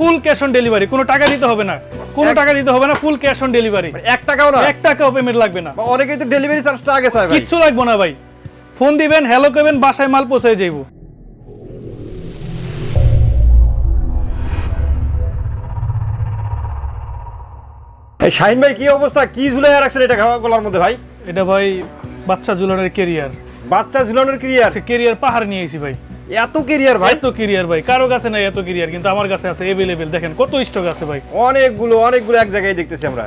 Full cash on delivery কোনো টাকা দিতে হবে না। কোনো টাকা দিতে হবে না ফুল ক্যাশ অন ডেলিভারি। মানে এক টাকাও না? এক টাকাও পেমেন্ট লাগবে না। অনেকেই তো ডেলিভারি চার্জটা আগে চায় ভাই। কিচ্ছু লাগবে না ভাই। ফোন দিবেন হ্যালো করবেন বাসায় মাল পৌঁছে যাইব। শাহিন ভাই কি অবস্থা? কি ঝুলাই রাখছেন এটা খাওয়া গলার মধ্যে ভাই? এটা ভাই বাচ্চা ঝুলানোর কেরিয়ার বাচ্চা ঝুলানোর ক্রিয়ার কেরিয়ার পাহাড় নিয়ে এসেছি ভাই। এত ভাই। এত ভাই কারও কাছে নাই এত কিন্তু আমার কাছে আছে দেখেন কত স্টক আছে ভাই। অনেকগুলো অনেকগুলো এক জায়গায় দেখতেছি আমরা।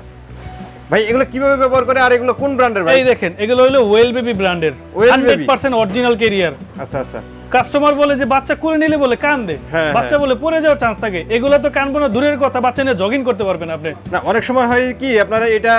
ভাই এগুলো কীভাবে ব্যবহার করে আর এগুলো কোন ব্র্যান্ডের ভাই? এই দেখেন এগুলো হলো ওয়েল বেবি ব্র্যান্ডের Well hundred Baby। Percent original carrier আচ্ছা আচ্ছা। কাস্টমার বলে যে বাচ্চা করে নিলে বলে কান দে হ্যাঁ, বাচ্চা বলে পড়ে যাওয়ার চান্স থাকে। এগুলো তো কানবো না দূরের কথা বাচ্চা নিয়ে জগিং করতে পারবেন আপনি। না অনেক সময় হয় কি আপনারা এটা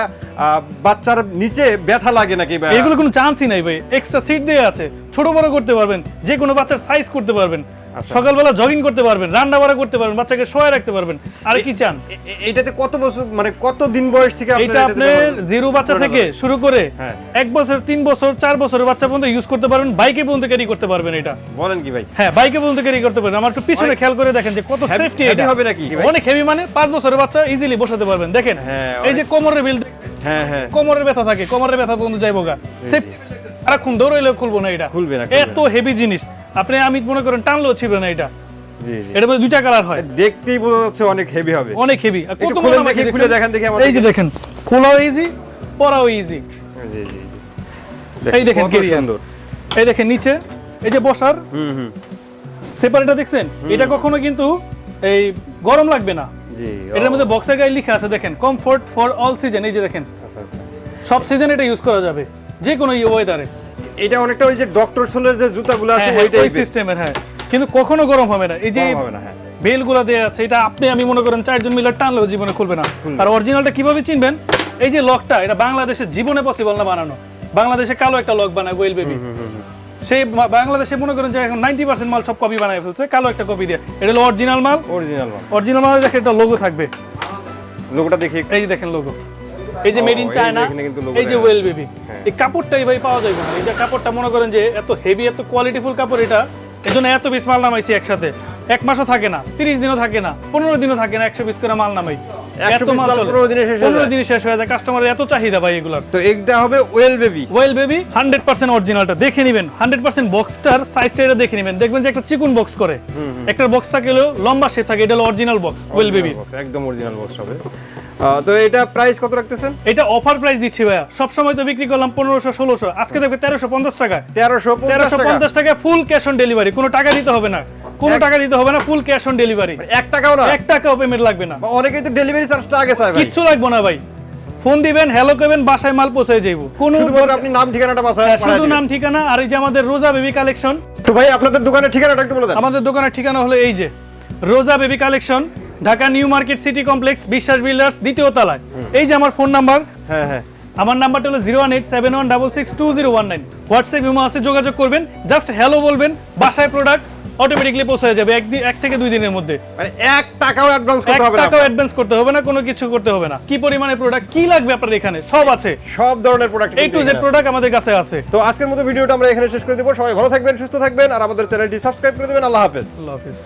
বাচ্চার নিচে ব্যথা লাগে নাকি এগুলো কোনো চান্সই নাই ভাই। এক্সট্রা সিট দিয়ে আছে। ছোট বড় করতে পারবেন যে কোনো বাচ্চার সাইজ করতে পারবেন আচ্ছা। সকালবেলা জগিং করতে পারবেন রান্না বাড়া করতে পারবেন বাচ্চাকে শোয়া রাখতে পারবেন। আর কি চান? এ- এ- এইটাতে কত বছর মানে কত দিন বয়স থেকে এটা এটাতে আপনার জিরো বাচ্চা থেকে শুরু করে হ্যাঁ। এক বছর তিন বছর চার বছরের বাচ্চা পর্যন্ত ইউজ করতে পারবেন বাইকে পর্যন্ত ক্যারি করতে পারবেন এটা। বলেন কি ভাই? হ্যাঁ বাইকে পর্যন্ত ক্যারি করতে পারবেন। আমার একটু পিছনে খেয়াল করে দেখেন যে কত সেফটি এটা। হবে নাকি অনেক হেভি মানে পাঁচ বছরের বাচ্চা ইজিলি বসাতে পারবেন। দেখেন হ্যাঁ, এই যে কোমরের বিল হ্যাঁ হ্যাঁ। কোমরের ব্যথা থাকে কোমরের ব্যথা পর্যন্ত যাইবো গা। সেফটি সারাক্ষণ দৌড়াইলেও খুলবো না এটা। খুলবে না, এত হেভি জিনিস। আপনি আমি মনে করেন টানলেও ছিবে না এটা। জি জি। মধ্যে দুইটা কালার হয়। দেখতেই বোঝা যাচ্ছে অনেক হেভি হবে। অনেক হেভি একটু খুলেন দেখি, খুলে দেখান? দেখি আমাদের। এই যে দেখেন খোলাও ইজি পরাও ইজি জি জি জি। এই দেখেন কত সুন্দর। এই দেখেন নিচে এই যে বসার হুম হুম। সেপারেটর দেখছেন? এটা কখনো কিন্তু এই গরম লাগবে না। এটার মধ্যে বক্সের গায়ে লেখা আছে দেখেন কমফোর্ট ফর অল সিজন এই যে দেখেন। আচ্ছা আচ্ছা। সব সিজন এটা ইউজ করা যাবে যে কোনো ওয়েদারে এটা অনেকটা ওই যে ডক্টর সোলের যে জুতাগুলো আছে হ্যাঁ, ওই ওই টাইপের সিস্টেমের হ্যাঁ। কিন্তু কখনো গরম হবে না। এই যে গরম হবে না, হ্যাঁ। বেলগুলো দেওয়া আছে এটা আপনি আমি মনে করেন চারজন মিলে টানলেও জীবনে খুলবে না। আর অরিজিনালটা কীভাবে চিনবেন? এই যে লকটা এটা বাংলাদেশে জীবনে পসিবল না বানানো। বাংলাদেশে কালো একটা লক বানায় ওয়েল বেবি সেই বাংলাদেশে মনে করেন যে এখন নাইনটি পার্সেন্ট মাল সব কপি বানায় ফেলছে কালো একটা কপি দিয়ে। এটা হলো অরিজিনাল মাল। অরিজিনাল মাল। অরিজিনাল মাল দেখে একটা লোগো থাকবে। লোকটা দেখি। এই দেখেন লোগো এই যে মেড ইন চায়না এই যে ওয়েল বেবি হ্যাঁ। এই কাপড়টাই ভাই পাওয়া যাবে না এই যে কাপড়টা মনে করেন যে এত হেভি এত কোয়ালিটিফুল কাপড় এটা এই জন্য এত বেশ মাল নামাইছি একসাথে। এক মাসও থাকে না তিরিশ দিনও থাকে না পনেরো দিনও থাকে না একশো বিশ করে মাল নামাই। 100 এত piece মাল মাল চলে। 15 দিনে শেষ হয়ে যায়। দিনে শেষ যায়। কাস্টমারের এত চাহিদা ভাই এগুলোর। তো এটা হবে well baby well baby hundred percent অরিজিনালটা দেখে নেবেন হান্ড্রেড পার্সেন্ট বক্সটার সাইজটা এটা দেখে নেবেন। দেখবেন যে একটা চিকুন বক্স করে। একটা বক্স থাকলেও লম্বা শেপ থাকে এটা হলো অরিজিনাল বক্স ওয়েল বেবি একদম অরিজিনাল বক্স হবে। তো এটা প্রাইস কত রাখতেছেন? এটা অফার প্রাইস দিচ্ছি ভাইয়া। সব সময় তো বিক্রি করলাম পনেরোশো ষোলোশো। আজকে দেখবে তেরোশো পঞ্চাশ টাকায়। তেরোশো তেরোশো টাকা পঞ্চাশ টাকা। ফুল ক্যাশ অন ডেলিভারি কোনো টাকা দিতে হবে না। কোনো টাকা দিতে হবে না ফুল ক্যাশ অন ডেলিভারি এক টাকাও না? এক টাকাও পেমেন্ট লাগবে না। অনেকেই তো ডেলিভারি চার্জটা আগে চায় ভাই। কিচ্ছু লাগবে না ভাই। ফোন দিবেন হ্যালো করবেন বাসায় মাল পৌঁছে যাইব। কোনো আপনি নাম ঠিকানাটা বাসায় হ্যাঁ, শুধু নাম ঠিকানা আর এই যে আমাদের রোজা বেবি কালেকশন তো ভাই আপনাদের দোকানের ঠিকানাটা একটু বলে দেন। আমাদের দোকানের ঠিকানা হলো এই যে Roza baby collection Dhaka new market city complex Biswas builders দ্বিতীয় তলায়। এই যে আমার ফোন নাম্বার। হ্যাঁ হ্যাঁ। আমার নাম্বারটা হলো zero one eight seven one double six two zero one nine WhatsApp imo আছে যোগাযোগ করবেন। জাস্ট হ্যালো বলবেন বাসায় প্রোডাক্ট অটোমেটিকলি পৌঁছে যাবে একদিন এক থেকে দুই দিনের মধ্যে। মানে এক টাকাও অ্যাডভান্স করতে হবে না। টাকাও অ্যাডভান্স করতে হবে না কোনো কিছু করতে হবে না। কি পরিমাণে প্রোডাক্ট কি লাগবে আপনার এখানে? সব আছে। সব ধরনের প্রোডাক্ট এই টু জেড প্রোডাক্ট আমাদের কাছে আছে। তো আজকের মতো ভিডিওটা আমরা এখানে শেষ করে দেব। সবাই ভালো থাকবেন সুস্থ থাকবেন আর আমাদের চ্যানেলটি সাবস্ক্রাইব করে দেবেন। আল্লাহ হাফেজ। আল্লাহ হাফিজ।